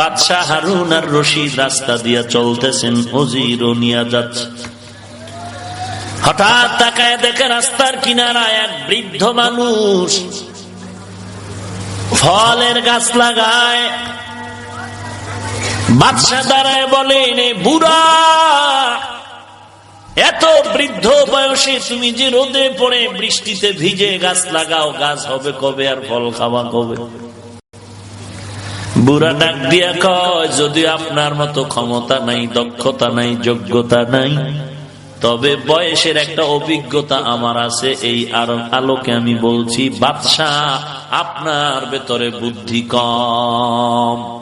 বাদশাহ হারুন আর রশিদ রাস্তা দিয়া চলতেছেন অজিরও নিয়ে যাচ্ছে। হঠাৎ তাকায় দেখে রাস্তার কিনারায় এক বৃদ্ধ মানুষ। ফলের গাছ লাগায়। বাদশাহ বলেন "এ বুড়া, এত বৃদ্ধ বয়সে তুমি যে রোদে পড়ে বৃষ্টিতে ভিজে গাছ লাগাও, গাছ হবে কবে আর ফল খাওয়া কবে? বুড়া ডাক দিয়া কয়, যদি আপনার মতো ক্ষমতা নাই, দক্ষতা নাই, যোগ্যতা নাই, তবে বয়সের একটা অভিজ্ঞতা আমার আছে, এই আর- আলোকে আমি বলছি, বাদশাহ, আপনার ভেতরে বুদ্ধি কম।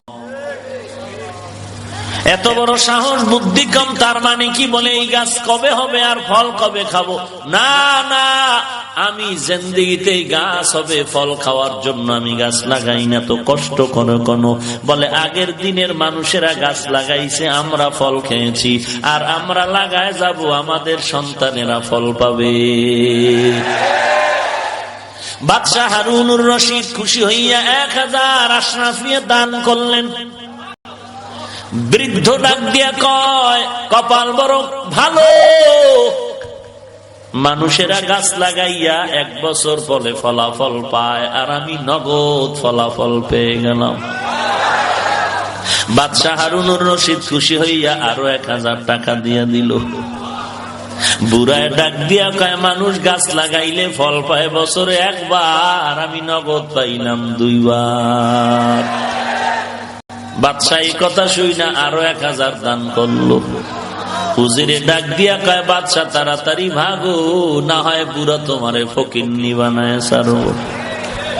এত বড় সাহস, বুদ্ধি কম, তার মানে কি বলে, এই গাছ কবে হবে আর ফল কবে খাব? না না আমি জিন্দিগিতে গাছ হবে, ফল খাওয়ার জন্য আমি গাছ লাগাই না, তো কষ্ট কোনো কোনো। বলে, আগের দিনের মানুষেরা গাছ লাগাইছে, আমরা ফল খেয়েছি, আর আমরা লাগায় যাব, আমাদের সন্তানেরা ফল পাবে। বাদশাহ হারুনুর রশিদ খুশি হইয়া এক হাজার আশরাফিয়া দান করলেন। বৃদ্ধ ডাক দিয়া কয়, কপাল বড় ভালো। মানুষেরা গাছ লাগাইয়া এক বছর পরে ফলাফল পায়, আর আমি নগদ ফলাফল পেয়ে গেলাম। বাদশাহ হারুনুর রশিদ খুশি হইয়া আরও এক হাজার টাকা দিয়া দিল। বুড়ায় ডাক দিয়া কয়, মানুষ গাছ লাগাইলে ফল পায় বছরে একবার, আমি নগদ পাইলাম দুইবার। বাদশাহ কথা শুই না আরও এক হাজার দান করল। হুজিরে ডাক দিয়া কয় বাদশাহ তাড়াতাড়ি ভাগো না হয় বুড়া তোমারে ফকিন্নি বানায় সারো।